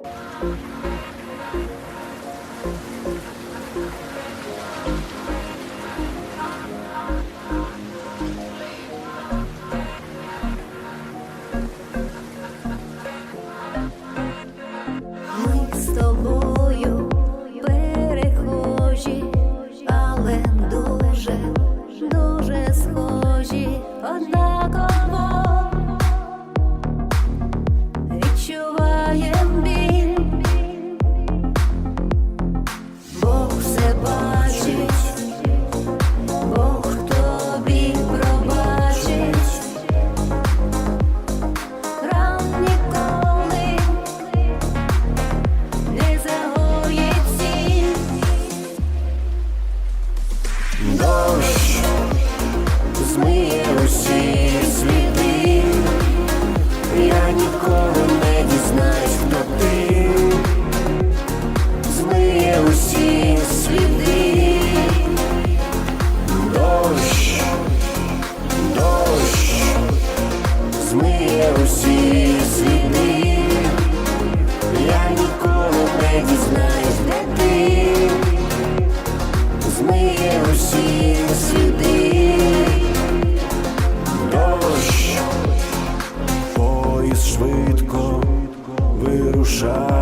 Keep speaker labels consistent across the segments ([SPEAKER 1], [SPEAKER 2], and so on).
[SPEAKER 1] Thank you.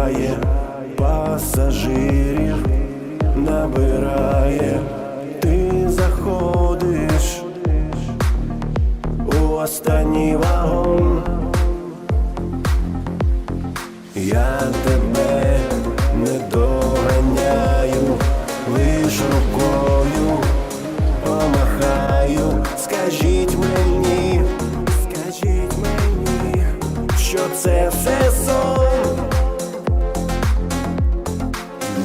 [SPEAKER 1] Вирушає, пасажирів набирає, ти заходиш у останній вагон. Я тебе не доганяю, лиш рукою помахаю. Скажіть мені, скажіть мені, що це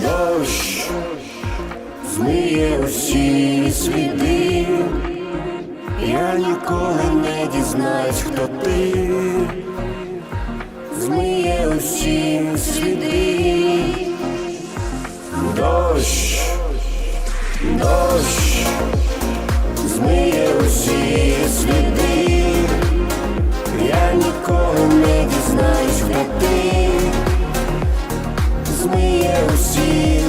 [SPEAKER 1] дощ змиє усі сліди, я ніколи не дізнаюсь, хто ти, змиє усі сліди, дощ, дощ, змиє усі сліди, я ніколи не дізнаюсь, хто ти. eu sinto.